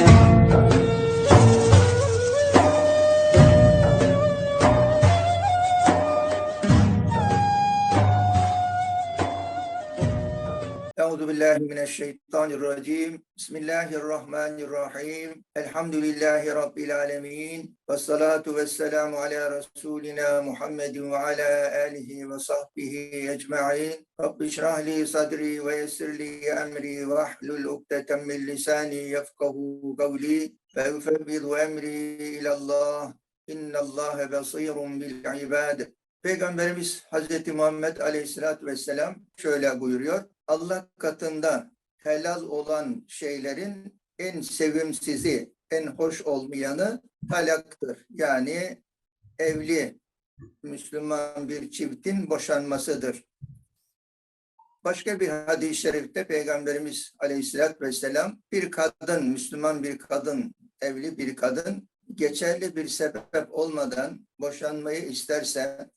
Thank you. Euzu billahi mineşşeytanirracim. Bismillahirrahmanirrahim. Elhamdülillahi rabbil alamin. Ves salatu vesselamu ala rasulina Muhammedin ve ala alihi ve sahbihi ecmaîn. Rabbi şrah li sadri ve yessir li emri ve ahlul ukdeten min lisani yefkahu kavli. Ve ufevvidu emri ilallah. İnnallâhe basîrun bil ibad. Peygamberimiz Hazreti Muhammed Aleyhisselatü Vesselam şöyle buyuruyor. Allah katında helal olan şeylerin en sevimsizi, en hoş olmayanı talaktır. Yani evli Müslüman bir çiftin boşanmasıdır. Başka bir hadis-i şerifte Peygamberimiz Aleyhisselatü Vesselam bir kadın, Müslüman bir kadın, evli bir kadın geçerli bir sebep olmadan boşanmayı isterse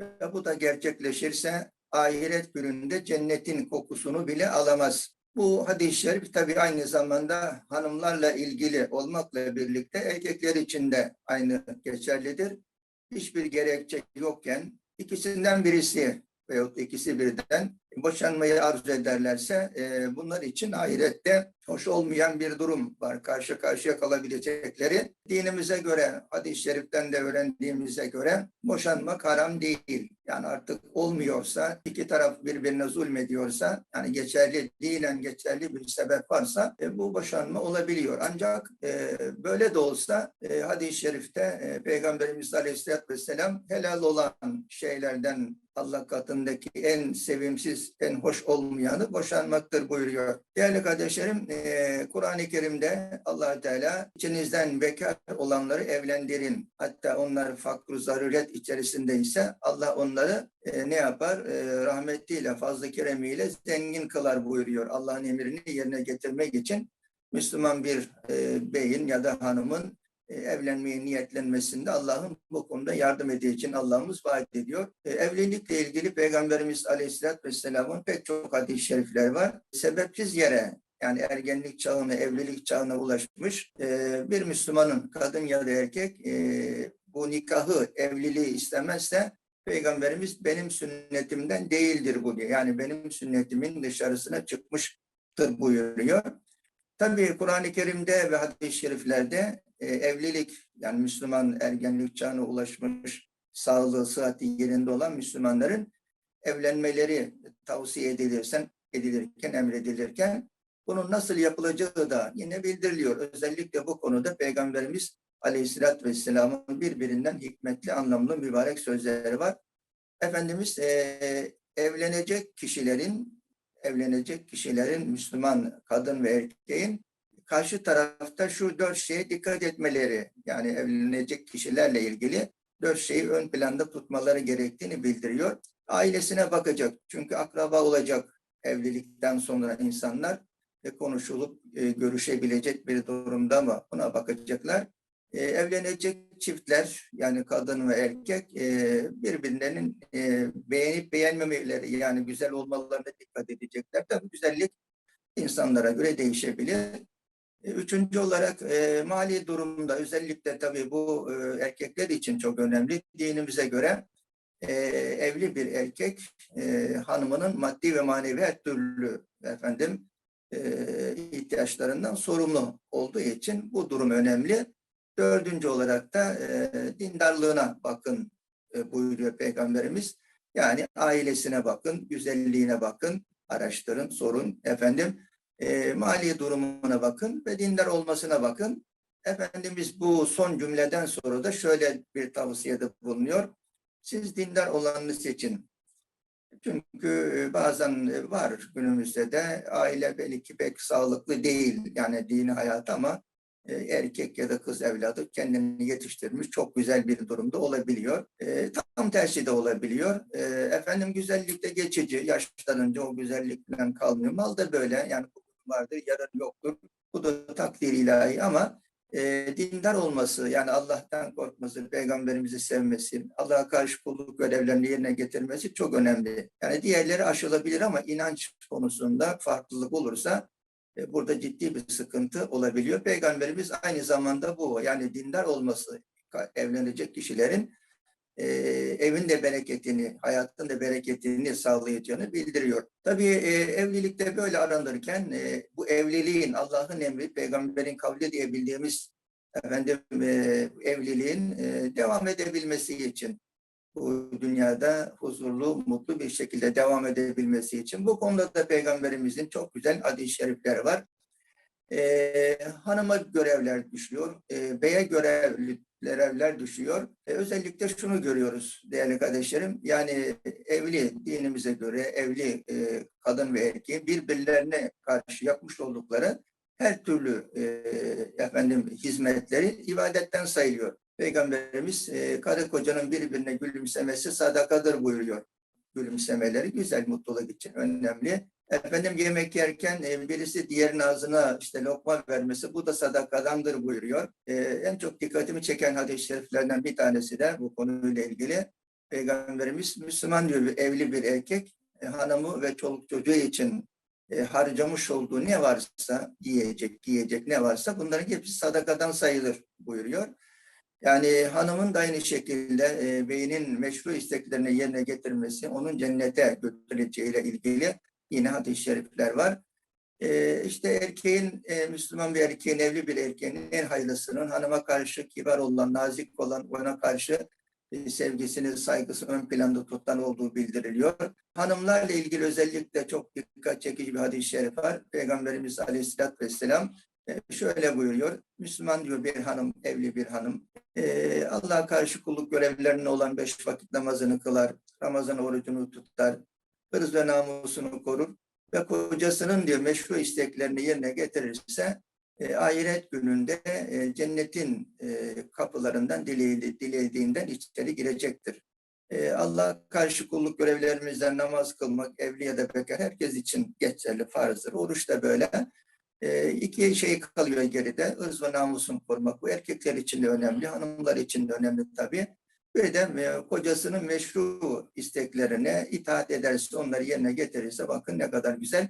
ve bu da gerçekleşirse ahiret gününde cennetin kokusunu bile alamaz. Bu hadis-i şerif tabi aynı zamanda hanımlarla ilgili olmakla birlikte erkekler için de aynı geçerlidir. Hiçbir gerekçe yokken ikisinden birisi veyahut ikisi birden boşanmayı arzu ederlerse e, bunlar için ahirette hoş olmayan bir durum var. Karşı karşıya kalabilecekleri dinimize göre, hadis-i şeriften de öğrendiğimize göre boşanmak haram değil. Yani artık olmuyorsa, iki taraf birbirine zulmediyorsa, yani geçerli, dinen geçerli bir sebep varsa e, bu boşanma olabiliyor. Ancak e, böyle de olsa e, hadis-i şerifte e, Peygamberimiz Aleyhisselatü Vesselam helal olan şeylerden Allah katındaki en sevimsiz, en hoş olmayanı boşanmaktır buyuruyor. Değerli kardeşlerim, Kur'an-ı Kerim'de allah Teala içinizden bekar olanları evlendirin. Hatta onlar fakr zaruret içerisindeyse Allah onları e, ne yapar? E, rahmetiyle, fazla keremiyle zengin kılar buyuruyor. Allah'ın emrini yerine getirmek için Müslüman bir e, beyin ya da hanımın evlenmeye niyetlenmesinde Allah'ın bu konuda yardım edeceği için Allah'ımız vaat ediyor. Evlilikle ilgili Peygamberimiz Aleyhisselatü Vesselam'ın pek çok hadis-i şerifler var. Sebepsiz yere yani ergenlik çağına, evlilik çağına ulaşmış e, bir Müslümanın kadın ya da erkek bu nikahı, evliliği istemezse Peygamberimiz benim sünnetimden değildir bu diye. Yani benim sünnetimin dışarısına çıkmıştır buyuruyor. Tabii Kur'an-ı Kerim'de ve hadis-i şeriflerde e, evlilik yani Müslüman ergenlik çağına ulaşmış sağlığı, sıhhati yerinde olan Müslümanların evlenmeleri tavsiye edilirsen, edilirken, emredilirken bunun nasıl yapılacağı da yine bildiriliyor. Özellikle bu konuda Peygamberimiz Aleyhisselatü Vesselam'ın birbirinden hikmetli, anlamlı, mübarek sözleri var. Efendimiz e, evlenecek kişilerin evlenecek kişilerin Müslüman kadın ve erkeğin karşı tarafta şu dört şeye dikkat etmeleri yani evlenecek kişilerle ilgili dört şeyi ön planda tutmaları gerektiğini bildiriyor. Ailesine bakacak çünkü akraba olacak evlilikten sonra insanlar ve konuşulup e, görüşebilecek bir durumda mı buna bakacaklar. E, evlenecek çiftler yani kadın ve erkek e, birbirlerinin e, beğenip beğenmemeleri yani güzel olmalarına dikkat edecekler. Tabii güzellik insanlara göre değişebilir. E, üçüncü olarak e, mali durumda özellikle tabii bu e, erkekler için çok önemli. Dinimize göre e, evli bir erkek e, hanımının maddi ve manevi her türlü efendim e, ihtiyaçlarından sorumlu olduğu için bu durum önemli. Dördüncü olarak da e, dindarlığına bakın e, buyuruyor Peygamberimiz. Yani ailesine bakın, güzelliğine bakın, araştırın, sorun efendim e, mali durumuna bakın ve dindar olmasına bakın. Efendimiz bu son cümleden sonra da şöyle bir tavsiyede bulunuyor. Siz dindar olanını seçin. Çünkü bazen var günümüzde de aile belki pek sağlıklı değil yani dini hayat ama e, erkek ya da kız evladı kendini yetiştirmiş çok güzel bir durumda olabiliyor. E, tam tersi de olabiliyor. E, efendim güzellikte geçici yaşlanınca o güzellikten kalmıyor. Mal da böyle yani vardır, yarın yoktur. Bu da takdir ilahi ama e, dindar olması, yani Allah'tan korkması, peygamberimizi sevmesi, Allah'a karşı kulluk görevlerini yerine getirmesi çok önemli. Yani diğerleri aşılabilir ama inanç konusunda farklılık olursa e, burada ciddi bir sıkıntı olabiliyor. Peygamberimiz aynı zamanda bu yani dindar olması evlenecek kişilerin e, evin de bereketini, hayatın da bereketini sağlayacağını bildiriyor. Tabii e, evlilikte böyle aranırken e, bu evliliğin Allah'ın emri, peygamberin kavli diye bildiğimiz efendim e, evliliğin e, devam edebilmesi için bu dünyada huzurlu, mutlu bir şekilde devam edebilmesi için bu konuda da peygamberimizin çok güzel hadis-i şerifleri var. E, hanıma görevler düşüyor, e, beye görevli, görevler düşüyor. E, özellikle şunu görüyoruz değerli kardeşlerim. Yani evli dinimize göre evli e, kadın ve erkeği birbirlerine karşı yapmış oldukları her türlü e, efendim hizmetleri ibadetten sayılıyor. Peygamberimiz e, karı kocanın birbirine gülümsemesi sadakadır buyuruyor. Gülümsemeleri güzel, mutluluk için önemli. Efendim yemek yerken e, birisi diğerinin ağzına işte lokma vermesi bu da sadakadandır buyuruyor. E, en çok dikkatimi çeken hadis-i şeriflerden bir tanesi de bu konuyla ilgili. Peygamberimiz Müslüman diyor evli bir erkek e, hanımı ve çoluk çocuğu için e, harcamış olduğu ne varsa yiyecek, giyecek ne varsa bunların hepsi sadakadan sayılır buyuruyor. Yani hanımın da aynı şekilde e, beynin meşru isteklerini yerine getirmesi onun cennete götüreceğiyle ilgili yine hadis-i şerifler var. E, işte erkeğin, e, Müslüman bir erkeğin, evli bir erkeğin en hayırlısının hanıma karşı kibar olan, nazik olan, ona karşı e, sevgisini, saygısını ön planda tutan olduğu bildiriliyor. Hanımlarla ilgili özellikle çok dikkat çekici bir hadis-i şerif var. Peygamberimiz Aleyhisselatü Vesselam şöyle buyuruyor. Müslüman diyor bir hanım, evli bir hanım. E, Allah'a karşı kulluk görevlilerine olan beş vakit namazını kılar, Ramazan orucunu tutar, hırız ve namusunu korur ve kocasının diyor meşru isteklerini yerine getirirse e, ahiret gününde e, cennetin e, kapılarından diledi, dilediğinden içeri girecektir. E, Allah karşı kulluk görevlerimizden namaz kılmak, evli ya da bekar herkes için geçerli farzdır. Oruç da böyle. E, iki şey kalıyor geride. Irz ve namusunu korumak. Bu erkekler için de önemli, hanımlar için de önemli tabii. Bir de e, kocasının meşru isteklerine itaat ederse, onları yerine getirirse bakın ne kadar güzel.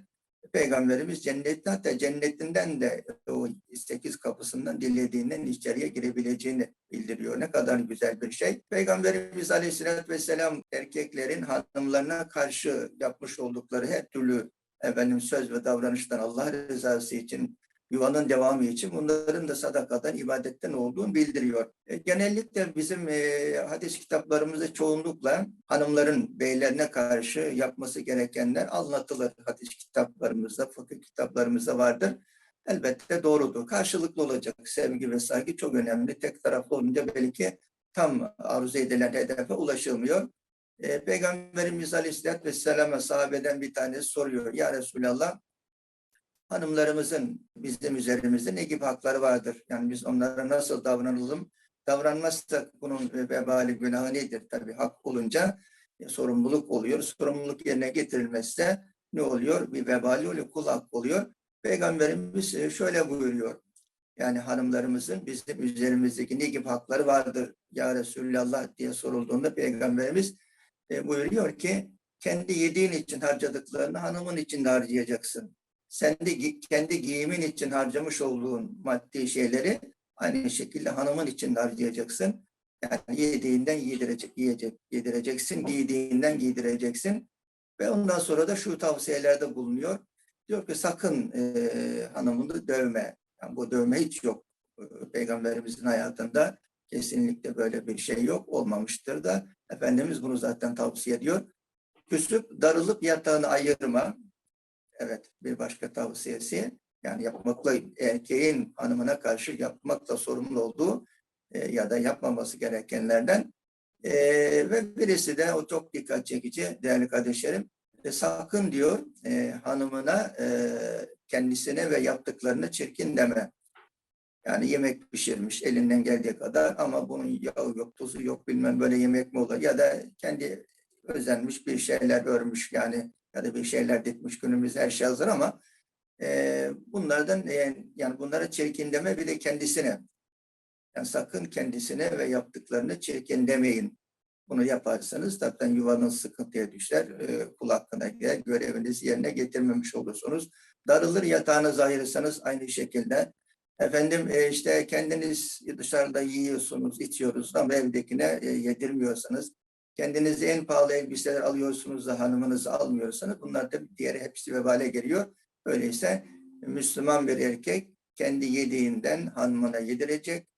Peygamberimiz cennetten hatta cennetinden de o sekiz kapısından dilediğinden içeriye girebileceğini bildiriyor. Ne kadar güzel bir şey. Peygamberimiz Aleyhisselatü Vesselam erkeklerin hanımlarına karşı yapmış oldukları her türlü efendim söz ve davranıştan Allah rızası için yuvanın devamı için bunların da sadakadan, ibadetten olduğunu bildiriyor. E, genellikle bizim e, hadis kitaplarımızda çoğunlukla hanımların beylerine karşı yapması gerekenler anlatılır. Hadis kitaplarımızda, fıkıh kitaplarımızda vardır. Elbette doğrudur. Karşılıklı olacak sevgi ve saygı çok önemli. Tek taraflı olunca belki tam arzu edilen hedefe ulaşılmıyor. E, Peygamberimiz Aleyhisselatü Vesselam'a sahabeden bir tanesi soruyor. Ya Resulallah hanımlarımızın bizim üzerimizde ne gibi hakları vardır? Yani biz onlara nasıl davranalım? Davranmazsak bunun vebali günahı nedir? Tabii hak olunca e, sorumluluk oluyor. Sorumluluk yerine getirilmezse ne oluyor? Bir vebali oluyor, kul hakkı oluyor. Peygamberimiz e, şöyle buyuruyor. Yani hanımlarımızın bizim üzerimizdeki ne gibi hakları vardır ya Resulallah diye sorulduğunda Peygamberimiz e, buyuruyor ki kendi yediğin için harcadıklarını hanımın için de harcayacaksın sen de kendi giyimin için harcamış olduğun maddi şeyleri aynı şekilde hanımın için de harcayacaksın. Yani yediğinden yedirecek, yiyecek, yedireceksin, giydiğinden giydireceksin. Ve ondan sonra da şu tavsiyelerde bulunuyor. Diyor ki sakın e, hanımını dövme. Yani bu dövme hiç yok. Peygamberimizin hayatında kesinlikle böyle bir şey yok. Olmamıştır da. Efendimiz bunu zaten tavsiye ediyor. Küsüp darılıp yatağını ayırma. Evet, bir başka tavsiyesi yani yapmakla erkeğin hanımına karşı yapmakla sorumlu olduğu e, ya da yapmaması gerekenlerden E, ve birisi de o çok dikkat çekici değerli kardeşlerim e, sakın diyor e, hanımına e, kendisine ve yaptıklarını çirkin deme. Yani yemek pişirmiş elinden geldiği kadar ama bunun yağı yok, tuzu yok bilmem böyle yemek mi olur ya da kendi özenmiş bir şeyler örmüş yani ya da bir şeyler dikmiş günümüzde her şey hazır ama e, bunlardan e, yani bunlara çirkin deme bir de kendisine. Yani sakın kendisine ve yaptıklarını çirkin demeyin. Bunu yaparsanız zaten yuvanız sıkıntıya düşer, e, kul hakkına girer, görevinizi yerine getirmemiş olursunuz. Darılır yatağınızı ayırırsanız aynı şekilde. Efendim e, işte kendiniz dışarıda yiyorsunuz, içiyoruz ama evdekine e, yedirmiyorsanız, kendinize en pahalı elbiseler alıyorsunuz da hanımınızı almıyorsanız bunlar da diğeri hepsi vebale geliyor. Öyleyse Müslüman bir erkek kendi yediğinden hanımına yedirecek,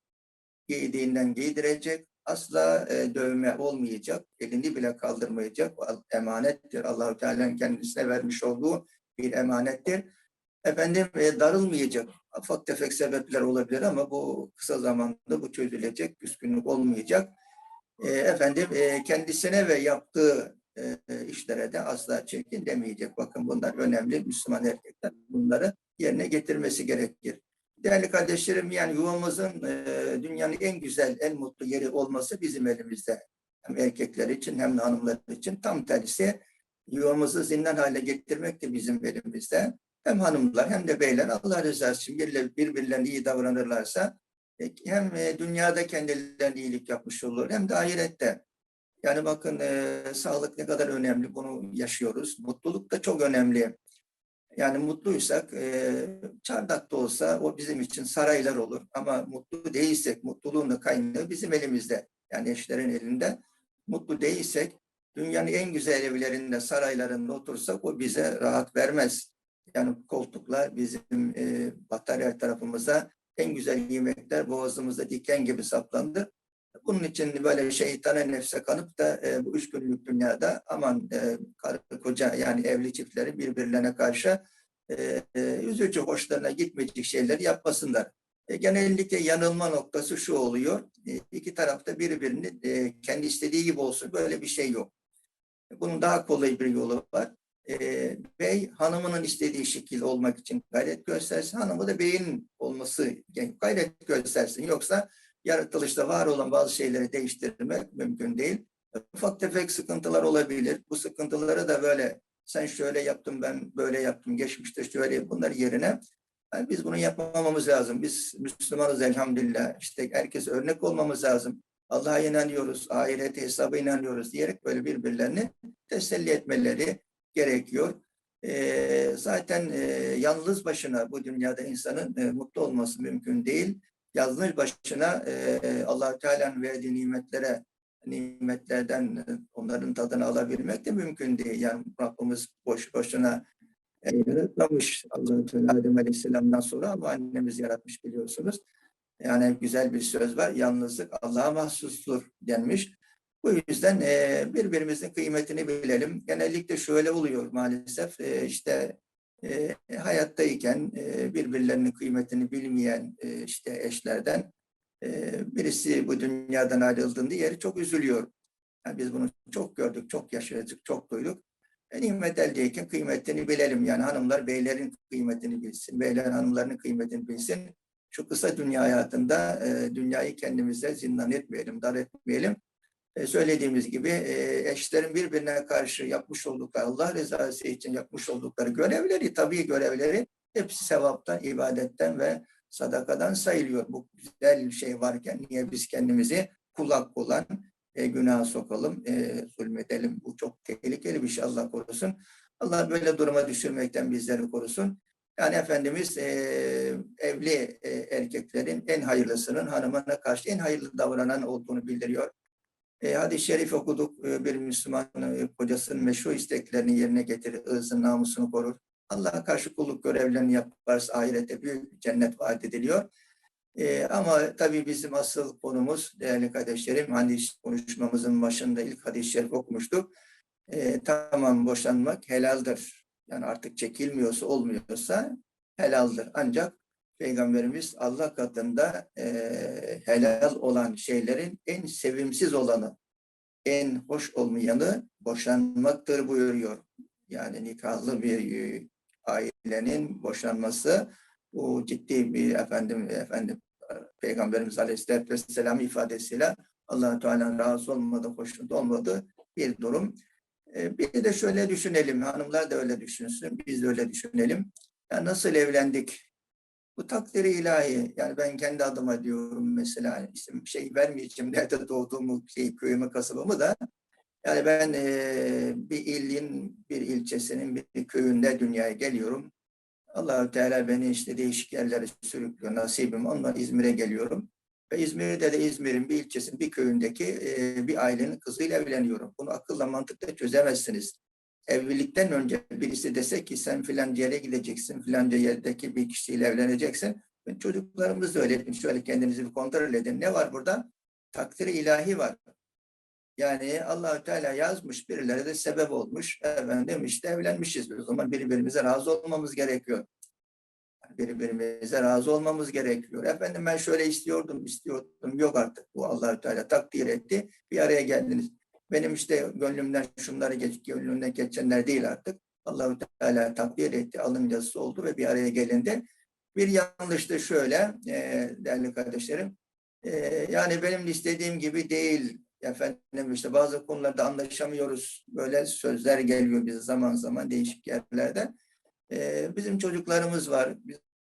giydiğinden giydirecek, asla e, dövme olmayacak, elini bile kaldırmayacak. Emanettir. Allahu Teala'nın kendisine vermiş olduğu bir emanettir. Efendim darılmayacak. Ufak tefek sebepler olabilir ama bu kısa zamanda bu çözülecek, küskünlük olmayacak. E, efendim e, kendisine ve yaptığı e, işlere de asla çekin demeyecek. Bakın bunlar önemli. Müslüman erkekler bunları yerine getirmesi gerekir. Değerli kardeşlerim yani yuvamızın e, dünyanın en güzel, en mutlu yeri olması bizim elimizde. Hem erkekler için hem de hanımlar için tam tersi yuvamızı zindan hale getirmek de bizim elimizde. Hem hanımlar hem de beyler Allah rızası için birbirlerine, iyi davranırlarsa e, hem e, dünyada kendilerine iyilik yapmış olur hem de ahirette. Yani bakın e, sağlık ne kadar önemli bunu yaşıyoruz. Mutluluk da çok önemli. Yani mutluysak e, çardak da olsa o bizim için saraylar olur. Ama mutlu değilsek mutluluğun da kaynağı bizim elimizde. Yani eşlerin elinde. Mutlu değilsek dünyanın en güzel evlerinde, saraylarında otursak o bize rahat vermez. Yani koltuklar bizim e, batarya tarafımıza en güzel yemekler boğazımızda diken gibi saplandı. Bunun için böyle şeytana nefse kanıp da e, bu üç günlük dünyada aman e, karı koca yani evli çiftleri birbirlerine karşı e, e, hoşlarına gitmeyecek şeyler yapmasınlar. E, genellikle yanılma noktası şu oluyor. E, iki tarafta birbirini e, kendi istediği gibi olsun böyle bir şey yok. Bunun daha kolay bir yolu var. E, bey hanımının istediği şekilde olmak için gayret göstersin. Hanımı da beyin olması yani gayret göstersin. Yoksa yaratılışta var olan bazı şeyleri değiştirmek mümkün değil. Ufak tefek sıkıntılar olabilir. Bu sıkıntıları da böyle sen şöyle yaptın ben böyle yaptım geçmişte şöyle bunlar yerine yani biz bunu yapmamamız lazım. Biz Müslümanız elhamdülillah. İşte herkes örnek olmamız lazım. Allah'a inanıyoruz, ahirete hesaba inanıyoruz diyerek böyle birbirlerini teselli etmeleri gerekiyor. Ee, zaten e, yalnız başına bu dünyada insanın e, mutlu olması mümkün değil yalnız başına e, allah Teala'nın verdiği nimetlere, nimetlerden e, onların tadını alabilmek de mümkün değil. Yani Rabbimiz boş boşuna e, yaratmamış allah Teala Adem Aleyhisselam'dan sonra ama annemiz yaratmış biliyorsunuz. Yani güzel bir söz var. Yalnızlık Allah'a mahsustur denmiş. Bu yüzden e, birbirimizin kıymetini bilelim. Genellikle şöyle oluyor maalesef. E, işte e, hayattayken e, birbirlerinin kıymetini bilmeyen e, işte eşlerden e, birisi bu dünyadan ayrıldığında yeri çok üzülüyor. Yani biz bunu çok gördük, çok yaşadık, çok duyduk. E, nimet eldeyken kıymetini bilelim. Yani hanımlar beylerin kıymetini bilsin, beyler hanımların kıymetini bilsin. Şu kısa dünya hayatında e, dünyayı kendimize zindan etmeyelim, dar etmeyelim. E, söylediğimiz gibi e, eşlerin birbirine karşı yapmış oldukları, Allah rızası için yapmış oldukları görevleri, tabii görevleri hepsi sevaptan, ibadetten ve sadakadan sayılıyor. Bu güzel şey varken niye biz kendimizi kulak olan e, günaha sokalım, e, zulmedelim. Bu çok tehlikeli bir şey Allah korusun. Allah böyle duruma düşürmekten bizleri korusun. Yani Efendimiz e, evli e, erkeklerin en hayırlısının hanımına karşı en hayırlı davranan olduğunu bildiriyor. E, hadis-i şerif okuduk. E, bir Müslüman e, kocasının meşru isteklerini yerine getirir, ırzın namusunu korur. Allah'a karşı kulluk görevlerini yaparsa ahirette büyük cennet vaat ediliyor. E, ama tabii bizim asıl konumuz değerli kardeşlerim, hadis konuşmamızın başında ilk hadis-i şerif okumuştuk. E, tamam boşanmak helaldir. Yani artık çekilmiyorsa, olmuyorsa helaldir. Ancak Peygamberimiz Allah katında e, helal olan şeylerin en sevimsiz olanı, en hoş olmayanı boşanmaktır buyuruyor. Yani nikahlı bir e, ailenin boşanması bu ciddi bir efendim efendim Peygamberimiz Aleyhisselatü Vesselam ifadesiyle allah Teala'nın rahatsız olmadığı, hoşnut olmadığı bir durum. E, bir de şöyle düşünelim, hanımlar da öyle düşünsün, biz de öyle düşünelim. Ya nasıl evlendik? Bu takdiri ilahi. Yani ben kendi adıma diyorum mesela işte bir şey vermeyeceğim nerede doğduğumu, şey, köyümü, kasabamı da yani ben e, bir ilin, bir ilçesinin bir köyünde dünyaya geliyorum. Allahü Teala beni işte değişik yerlere sürüklüyor. Nasibim onunla İzmir'e geliyorum. Ve İzmir'de de İzmir'in bir ilçesinin bir köyündeki e, bir ailenin kızıyla evleniyorum. Bunu akılla mantıkla çözemezsiniz. Evlilikten önce birisi dese ki sen filanca yere gideceksin, filanca yerdeki bir kişiyle evleneceksin. Ben çocuklarımız da öyle ettim. Şöyle kendinizi bir kontrol edin. Ne var burada? Takdiri ilahi var. Yani Allahü Teala yazmış, birileri de sebep olmuş. Efendim işte evlenmişiz. O zaman birbirimize razı olmamız gerekiyor. Birbirimize razı olmamız gerekiyor. Efendim ben şöyle istiyordum, istiyordum. Yok artık. Bu Allahü Teala takdir etti. Bir araya geldiniz. Benim işte gönlümden şunları geç, gönlümden geçenler değil artık. Allahü Teala takdir etti. Yazısı oldu ve bir araya gelindi. Bir yanlış da şöyle e, değerli kardeşlerim. E, yani benim istediğim gibi değil efendim işte bazı konularda anlaşamıyoruz. Böyle sözler geliyor bize zaman zaman değişik yerlerden. Ee, bizim çocuklarımız var,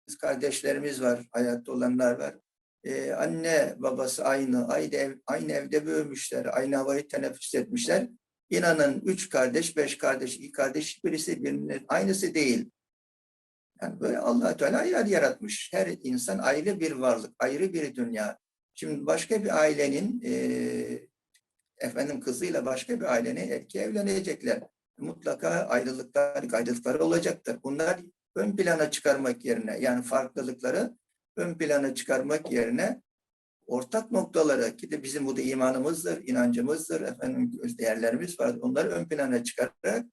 biz kardeşlerimiz var, hayatta olanlar var. Ee, anne babası aynı, aynı, ev, aynı evde büyümüşler, aynı havayı teneffüs etmişler. İnanın üç kardeş, beş kardeş, iki kardeş birisi birbirinin aynısı değil. Yani böyle allah Teala yer yaratmış. Her insan ayrı bir varlık, ayrı bir dünya. Şimdi başka bir ailenin e, efendim kızıyla başka bir ailenin erkeği evlenecekler. Mutlaka ayrılıklar, ayrılıkları olacaktır. Bunlar ön plana çıkarmak yerine yani farklılıkları ön plana çıkarmak yerine ortak noktaları ki de bizim bu da imanımızdır, inancımızdır, efendim değerlerimiz var. Onları ön plana çıkararak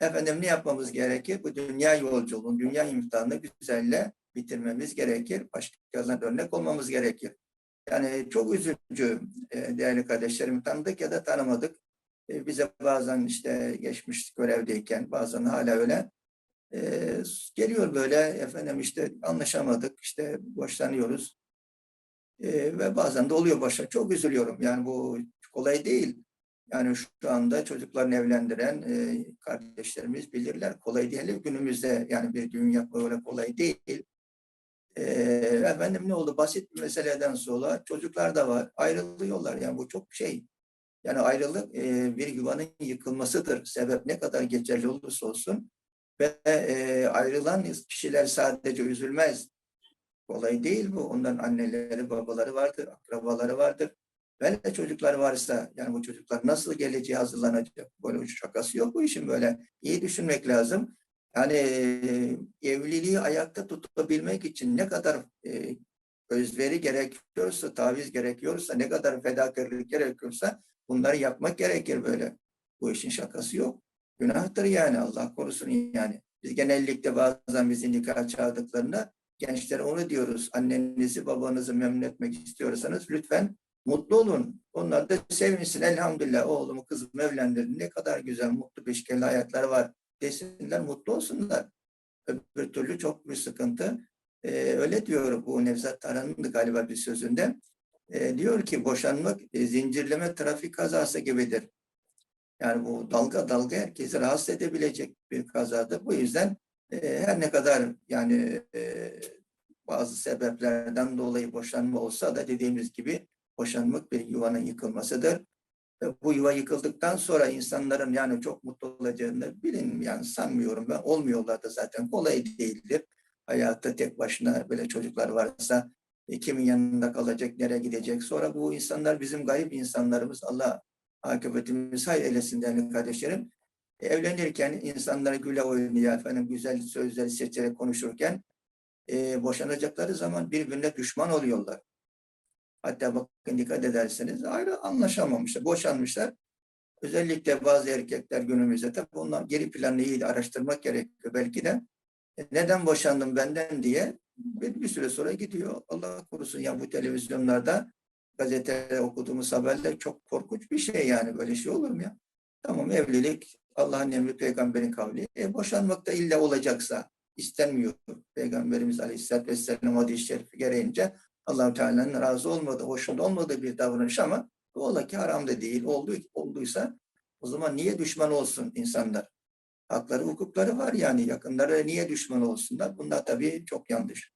efendim ne yapmamız gerekir? Bu dünya yolculuğunu, dünya imtihanını güzelle bitirmemiz gerekir. Başkalarına örnek olmamız gerekir. Yani çok üzücü e, değerli kardeşlerim tanıdık ya da tanımadık. E, bize bazen işte geçmiş görevdeyken bazen hala öyle e, geliyor böyle efendim işte anlaşamadık işte boşlanıyoruz ve bazen de oluyor başa. Çok üzülüyorum yani bu kolay değil. Yani şu anda çocuklarını evlendiren kardeşlerimiz bilirler. Kolay değil günümüzde yani bir düğün yapmak öyle kolay değil. E, efendim ne oldu? Basit bir meseleden sonra çocuklar da var. Ayrılıyorlar. Yani bu çok şey. Yani ayrılık e, bir yuvanın yıkılmasıdır. Sebep ne kadar geçerli olursa olsun. Ve e, ayrılan kişiler sadece üzülmez. Kolay değil bu. Onların anneleri, babaları vardır, akrabaları vardır. Böyle çocuklar varsa yani bu çocuklar nasıl geleceği hazırlanacak? Böyle şakası yok bu işin böyle. İyi düşünmek lazım. Yani evliliği ayakta tutabilmek için ne kadar e, özveri gerekiyorsa, taviz gerekiyorsa, ne kadar fedakarlık gerekiyorsa bunları yapmak gerekir böyle. Bu işin şakası yok. Günahtır yani Allah korusun yani. Biz genellikle bazen bizi nikah çağırdıklarında gençlere onu diyoruz. Annenizi babanızı memnun etmek istiyorsanız lütfen mutlu olun. Onlar da sevinsin. Elhamdülillah oğlumu kızımı evlendirdim. Ne kadar güzel mutlu beşikeli hayatları var desinler, mutlu olsunlar. Öbür türlü çok bir sıkıntı. Ee, öyle diyor bu Nevzat Taran'ın galiba bir sözünde. Ee, diyor ki boşanmak e, zincirleme trafik kazası gibidir. Yani bu dalga dalga herkesi rahatsız edebilecek bir kazadır. Bu yüzden e, her ne kadar yani e, bazı sebeplerden dolayı boşanma olsa da dediğimiz gibi boşanmak bir yuvanın yıkılmasıdır bu yuva yıkıldıktan sonra insanların yani çok mutlu olacağını bilin yani sanmıyorum ben. Olmuyorlar da zaten kolay değildir. Hayatta tek başına böyle çocuklar varsa e, kimin yanında kalacak, nereye gidecek. Sonra bu insanlar bizim gayip insanlarımız. Allah akıbetimiz hay eylesin değerli kardeşlerim. E, evlenirken insanlara güle oynuyor efendim güzel sözleri seçerek konuşurken e, boşanacakları zaman birbirine düşman oluyorlar. Hatta bakın dikkat ederseniz ayrı anlaşamamışlar, boşanmışlar. Özellikle bazı erkekler günümüzde tabii bunlar geri planını iyi araştırmak gerekiyor belki de. E, neden boşandım benden diye bir, bir süre sonra gidiyor. Allah korusun ya bu televizyonlarda gazetede okuduğumuz haberler çok korkunç bir şey yani böyle şey olur mu ya? Tamam evlilik Allah'ın emri peygamberin kavli. E, boşanmak da illa olacaksa istenmiyor. Peygamberimiz Aleyhisselatü Vesselam hadis-i şerifi gereğince allah Teala'nın razı olmadığı, hoşunda olmadığı bir davranış ama ola ki haram da değil. Oldu, olduysa o zaman niye düşman olsun insanlar? Hakları, hukukları var yani. Yakınları niye düşman olsunlar? Bunlar tabii çok yanlış.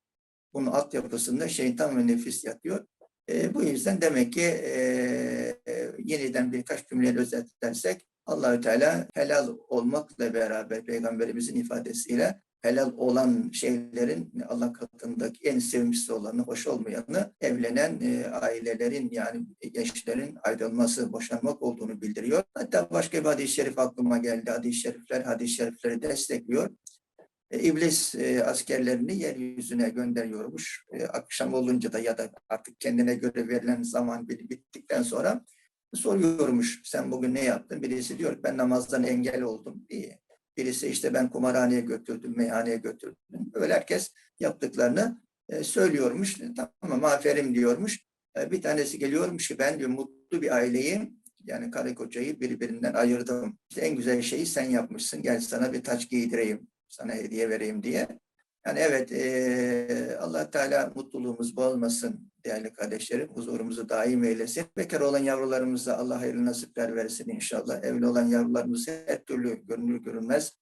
Bunun altyapısında şeytan ve nefis yatıyor. E, bu yüzden demek ki e, e, yeniden birkaç cümleyle özetlersek Allahü Teala helal olmakla beraber peygamberimizin ifadesiyle helal olan şeylerin Allah katındaki en sevimlisi olanı, hoş olmayanı evlenen e, ailelerin yani eşlerin ayrılması, boşanmak olduğunu bildiriyor. Hatta başka bir hadis-i şerif aklıma geldi. Hadis-i şerifler hadis-i şerifleri destekliyor. E, İblis e, askerlerini yeryüzüne gönderiyormuş. E, akşam olunca da ya da artık kendine göre verilen zaman bit- bittikten sonra soruyormuş. Sen bugün ne yaptın? Birisi diyor ben namazdan engel oldum. İyi. Birisi işte ben kumarhaneye götürdüm, meyhaneye götürdüm. Böyle herkes yaptıklarını e, söylüyormuş. Tamam aferin diyormuş. Bir tanesi geliyormuş ki ben diyor mutlu bir aileyim. Yani karı kocayı birbirinden ayırdım. İşte en güzel şeyi sen yapmışsın. Gel sana bir taç giydireyim. Sana hediye vereyim diye. Yani evet e, allah Teala mutluluğumuz bozmasın değerli kardeşlerim. Huzurumuzu daim eylesin. Bekar olan yavrularımıza Allah hayırlı nasipler versin inşallah. Evli olan yavrularımızı her türlü görünür görünmez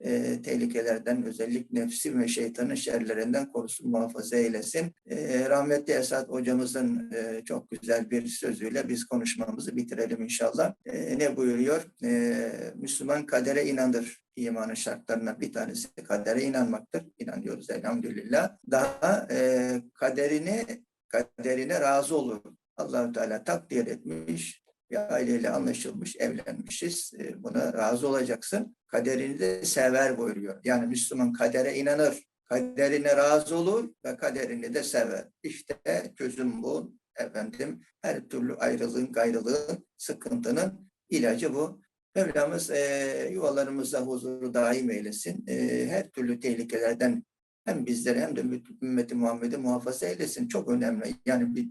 e, tehlikelerden özellikle nefsi ve şeytanın şerlerinden korusun muhafaza eylesin. E, rahmetli Esat hocamızın e, çok güzel bir sözüyle biz konuşmamızı bitirelim inşallah. E, ne buyuruyor? E, Müslüman kadere inanır. İmanın şartlarından bir tanesi kadere inanmaktır. İnanıyoruz elhamdülillah. Daha e, kaderini kaderine razı olur. Allahu Teala takdir etmiş, bir aileyle anlaşılmış, evlenmişiz. E, Buna razı olacaksın. Kaderini de sever buyuruyor. Yani Müslüman kadere inanır, kaderine razı olur ve kaderini de sever. İşte çözüm bu. Efendim her türlü ayrılığın, gayrılığın, sıkıntının ilacı bu. Mevlamız e, yuvalarımızda huzuru daim eylesin. E, her türlü tehlikelerden hem bizleri hem de ümmeti Muhammed'i muhafaza eylesin. Çok önemli. Yani bir,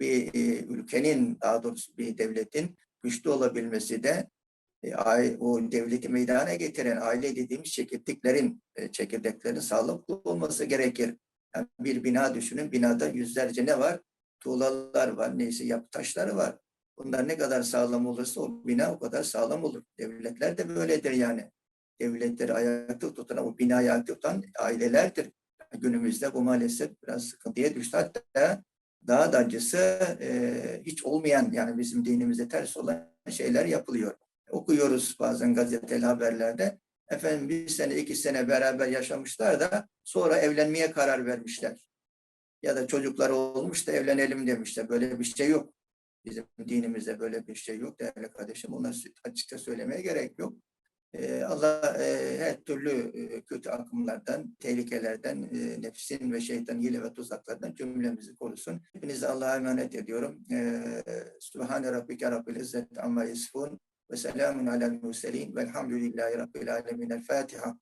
bir e, ülkenin daha doğrusu bir devletin güçlü olabilmesi de e, o devleti meydana getiren aile dediğimiz çekirdeklerin e, çekirdeklerin sağlıklı olması gerekir. Yani bir bina düşünün. Binada yüzlerce ne var? Tuğlalar var. Neyse yapı taşları var. Bunlar ne kadar sağlam olursa o bina o kadar sağlam olur. Devletler de böyledir yani. Devletleri ayakta tutan, o binayı ayakta tutan ailelerdir. Günümüzde bu maalesef biraz sıkıntıya düştü. Hatta daha da acısı e, hiç olmayan yani bizim dinimizde ters olan şeyler yapılıyor. Okuyoruz bazen gazeteli haberlerde. Efendim bir sene iki sene beraber yaşamışlar da sonra evlenmeye karar vermişler. Ya da çocukları olmuş da evlenelim demişler. Böyle bir şey yok. Bizim dinimizde böyle bir şey yok değerli kardeşim. Bunu açıkça söylemeye gerek yok. Allah e, her türlü e, kötü akımlardan, tehlikelerden, e, nefsin ve şeytan hile ve tuzaklardan cümlemizi korusun. Hepinizi Allah'a emanet ediyorum. Ee, Sübhane Rabbike Rabbil İzzet Amma Yasifun ve selamun alel murselin velhamdülillahi Rabbil Alemin. El Fatiha.